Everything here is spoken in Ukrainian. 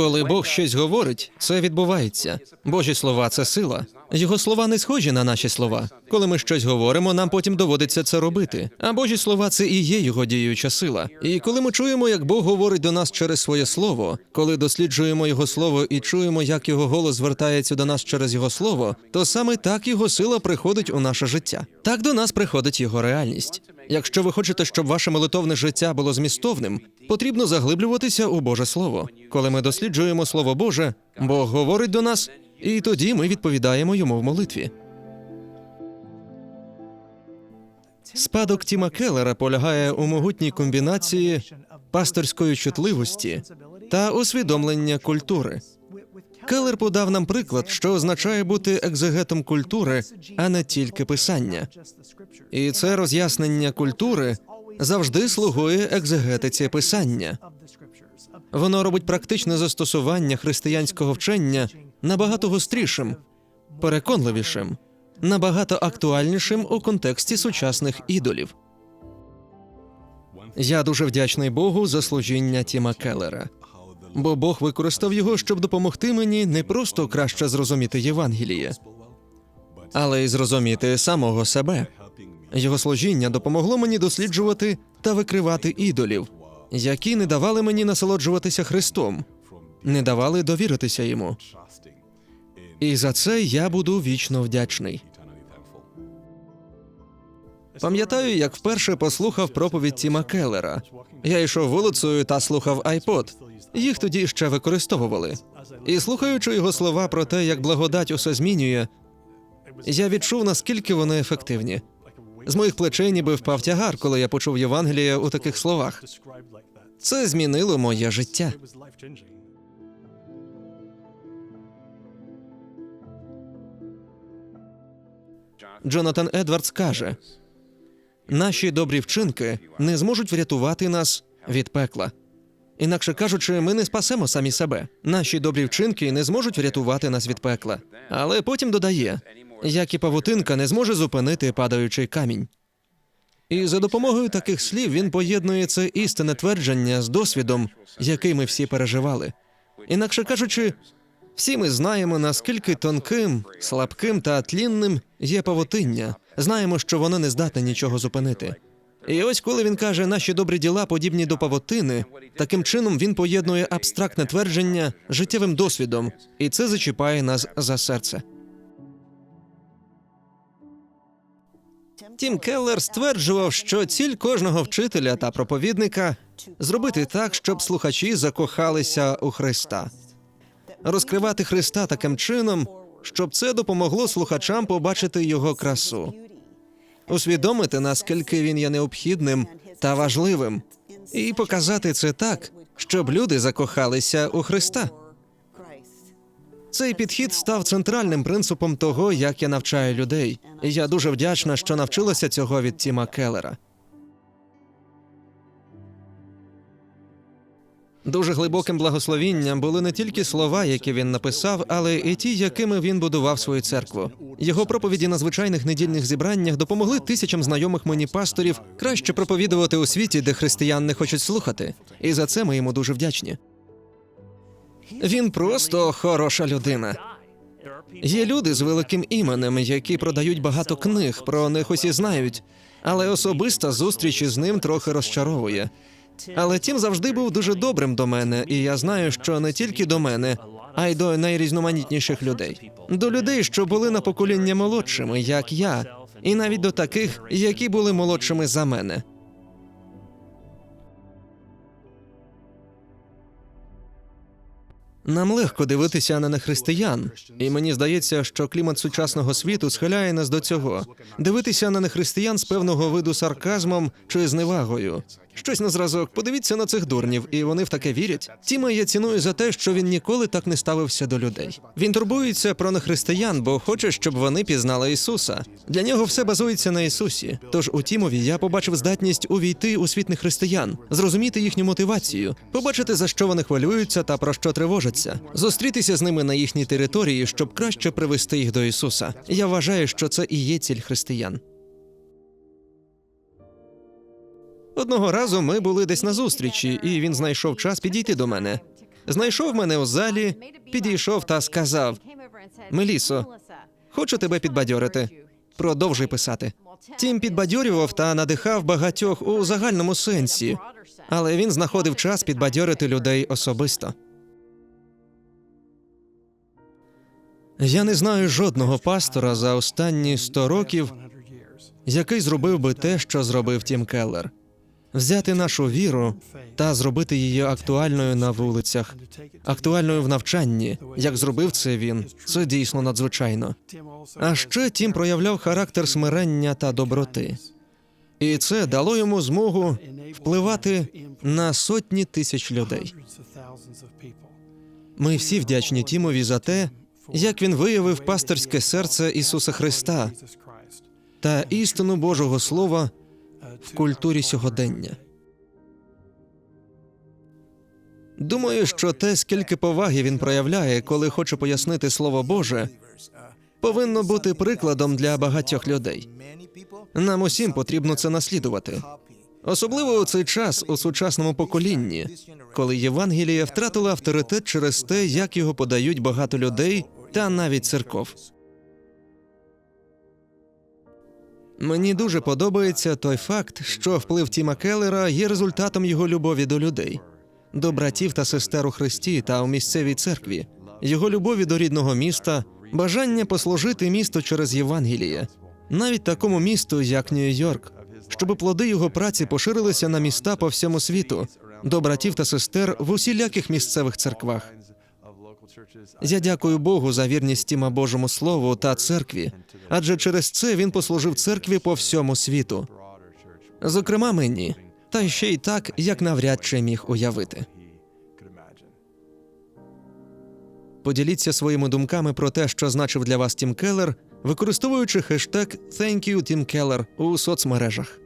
Коли Бог щось говорить, це відбувається. Божі слова це сила. Його слова не схожі на наші слова. Коли ми щось говоримо, нам потім доводиться це робити. А Божі слова це і є його діюча сила. І коли ми чуємо, як Бог говорить до нас через своє слово, коли досліджуємо його слово і чуємо, як його голос звертається до нас через його слово, то саме так його сила приходить у наше життя. Так до нас приходить його реальність. Якщо ви хочете, щоб ваше молитовне життя було змістовним, потрібно заглиблюватися у Боже Слово. Коли ми досліджуємо Слово Боже, Бог говорить до нас, і тоді ми відповідаємо йому в молитві. Спадок Тіма Келлера полягає у могутній комбінації пасторської чутливості та усвідомлення культури. Келлер подав нам приклад, що означає бути екзегетом культури, а не тільки писання. І це роз'яснення культури завжди слугує екзегетиці писання. Воно робить практичне застосування християнського вчення набагато гострішим, переконливішим, набагато актуальнішим у контексті сучасних ідолів. Я дуже вдячний Богу за служіння Тіма Келлера. Бо Бог використав його, щоб допомогти мені не просто краще зрозуміти Євангеліє, але й зрозуміти самого себе. Його служіння допомогло мені досліджувати та викривати ідолів, які не давали мені насолоджуватися Христом, не давали довіритися йому. І за це я буду вічно вдячний. Пам'ятаю, як вперше послухав проповідь Тіма Келлера. Я йшов вулицею та слухав iPod. Їх тоді ще використовували. І слухаючи його слова про те, як благодать усе змінює, я відчув, наскільки вони ефективні. З моїх плечей ніби впав тягар, коли я почув Євангелія у таких словах. Це змінило моє життя. Джонатан Едвардс каже: наші добрі вчинки не зможуть врятувати нас від пекла. Інакше кажучи, ми не спасемо самі себе. Наші добрі вчинки не зможуть врятувати нас від пекла. Але потім додає, як і павутинка не зможе зупинити падаючий камінь. І за допомогою таких слів він поєднує це істинне твердження з досвідом, який ми всі переживали. Інакше кажучи, всі ми знаємо, наскільки тонким, слабким та тлінним є павутиння. Знаємо, що воно не здатне нічого зупинити. І ось коли він каже, наші добрі діла подібні до павутини, таким чином він поєднує абстрактне твердження життєвим досвідом, і це зачіпає нас за серце. Тім Келлер стверджував, що ціль кожного вчителя та проповідника зробити так, щоб слухачі закохалися у Христа, розкривати Христа таким чином, щоб це допомогло слухачам побачити його красу, усвідомити, наскільки він є необхідним та важливим, і показати це так, щоб люди закохалися у Христа. Цей підхід став центральним принципом того, як я навчаю людей. І я дуже вдячна, що навчилася цього від Тіма Келлера. Дуже глибоким благословінням були не тільки слова, які він написав, але і ті, якими він будував свою церкву. Його проповіді на звичайних недільних зібраннях допомогли тисячам знайомих мені пасторів краще проповідувати у світі, де християн не хочуть слухати. І за це ми йому дуже вдячні. Він просто хороша людина. Є люди з великим іменем, які продають багато книг, про них усі знають, але особиста зустріч із ним трохи розчаровує. Але Тім завжди був дуже добрим до мене, і я знаю, що не тільки до мене, а й до найрізноманітніших людей. До людей, що були на покоління молодшими, як я, і навіть до таких, які були молодшими за мене. Нам легко дивитися на нехристиян, і мені здається, що клімат сучасного світу схиляє нас до цього дивитися на нехристиян з певного виду сарказмом чи зневагою. Щось на зразок. Подивіться на цих дурнів, і вони в таке вірять. Тіма я ціную за те, що він ніколи так не ставився до людей. Він турбується про нехристиян, бо хоче, щоб вони пізнали Ісуса. Для нього все базується на Ісусі. Тож у Тімові я побачив здатність увійти у світ нехристиян, зрозуміти їхню мотивацію, побачити за що вони хвилюються та про що тривожаться, зустрітися з ними на їхній території, щоб краще привести їх до Ісуса. Я вважаю, що це і є ціль християн. Одного разу ми були десь на зустрічі, і він знайшов час підійти до мене. знайшов мене у залі, підійшов та сказав: Мелісо, хочу тебе підбадьорити. Продовжуй писати. Тім підбадьорював та надихав багатьох у загальному сенсі, але він знаходив час підбадьорити людей особисто. Я не знаю жодного пастора за останні 100 років, який зробив би те, що зробив Тім Келлер. Взяти нашу віру та зробити її актуальною на вулицях, актуальною в навчанні, як зробив це він. Це дійсно надзвичайно. А ще Тім проявляв характер смирення та доброти. І це дало йому змогу впливати на сотні тисяч людей. Ми всі вдячні Тімові за те, як він виявив пастирське серце Ісуса Христа та істину Божого Слова в культурі сьогодення. Думаю, що те, скільки поваги він проявляє, коли хоче пояснити Слово Боже, повинно бути прикладом для багатьох людей. Нам усім потрібно це наслідувати, особливо у цей час у сучасному поколінні, коли Євангеліє втратило авторитет через те, як його подають багато людей та навіть церков. Мені дуже подобається той факт, що вплив Тіма Келлера є результатом його любові до людей, до братів та сестер у Христі та у місцевій церкві, його любові до рідного міста, бажання послужити місту через Євангеліє, навіть такому місту, як Нью-Йорк, щоб плоди його праці поширилися на міста по всьому світу, до братів та сестер в усіляких місцевих церквах. Я дякую Богу за вірність Тіма Божому Слову та церкві, адже через це він послужив церкві по всьому світу, зокрема мені, та ще й так, як навряд чи міг уявити. Поділіться своїми думками про те, що значив для вас Тім Келлер, використовуючи хештег «Thank you, Tim Keller» у соцмережах.